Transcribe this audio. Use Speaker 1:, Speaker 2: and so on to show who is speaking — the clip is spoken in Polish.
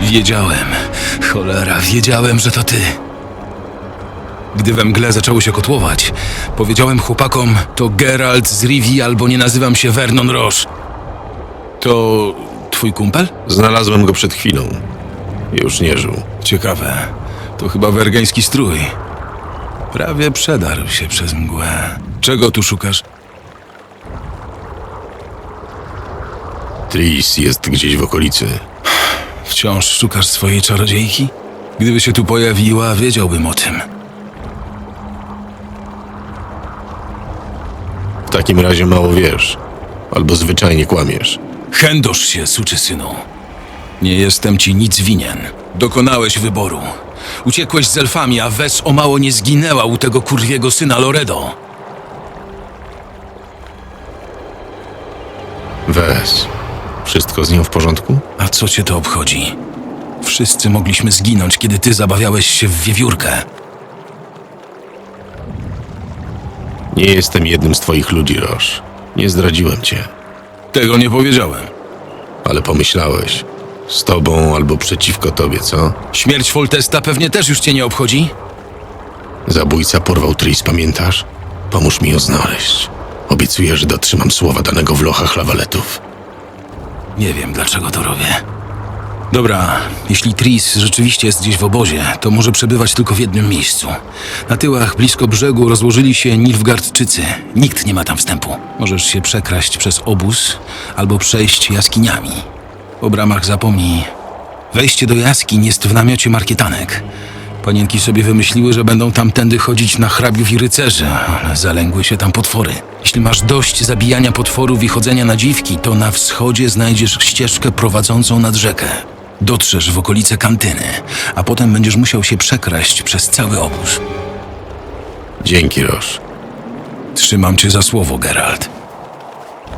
Speaker 1: Wiedziałem, cholera, wiedziałem, że to ty. Gdy we mgle zaczęło się kotłować, powiedziałem chłopakom, to Geralt z Rivi albo nie nazywam się Vernon Roche. To twój kumpel?
Speaker 2: Znalazłem go przed chwilą. Już nie żył.
Speaker 1: Ciekawe. To chyba wergeński strój. Prawie przedarł się przez mgłę. Czego tu szukasz?
Speaker 2: Tris jest gdzieś w okolicy.
Speaker 1: Wciąż szukasz swojej czarodziejki? Gdyby się tu pojawiła, wiedziałbym o tym.
Speaker 2: W takim razie mało wiesz. Albo zwyczajnie kłamiesz.
Speaker 1: Chędosz się, synu. Nie jestem ci nic winien. Dokonałeś wyboru. Uciekłeś z elfami, a Wes o mało nie zginęła u tego kurwiego syna Loredo.
Speaker 2: Wes. Wszystko z nią w porządku?
Speaker 1: A co cię to obchodzi? Wszyscy mogliśmy zginąć, kiedy ty zabawiałeś się w wiewiórkę.
Speaker 2: Nie jestem jednym z twoich ludzi, Roż. Nie zdradziłem cię.
Speaker 1: Tego nie powiedziałem.
Speaker 2: Ale pomyślałeś. Z tobą albo przeciwko tobie, co?
Speaker 1: Śmierć Foltesta pewnie też już cię nie obchodzi?
Speaker 2: Zabójca porwał Tris, pamiętasz? Pomóż mi ją znaleźć. Obiecuję, że dotrzymam słowa danego w lochach lawaletów.
Speaker 1: Nie wiem, dlaczego to robię. Dobra, jeśli Tris rzeczywiście jest gdzieś w obozie, to może przebywać tylko w jednym miejscu. Na tyłach, blisko brzegu, rozłożyli się Nilfgaardczycy. Nikt nie ma tam wstępu. Możesz się przekraść przez obóz albo przejść jaskiniami. O bramach zapomnij. Wejście do jaskiń jest w namiocie markietanek. Panienki sobie wymyśliły, że będą tamtędy chodzić na hrabiów i rycerzy, ale zalęgły się tam potwory. Jeśli masz dość zabijania potworów i chodzenia na dziwki, to na wschodzie znajdziesz ścieżkę prowadzącą nad rzekę. Dotrzesz w okolice kantyny, a potem będziesz musiał się przekraść przez cały obóz.
Speaker 2: Dzięki, Roż.
Speaker 1: Trzymam cię za słowo, Geralt.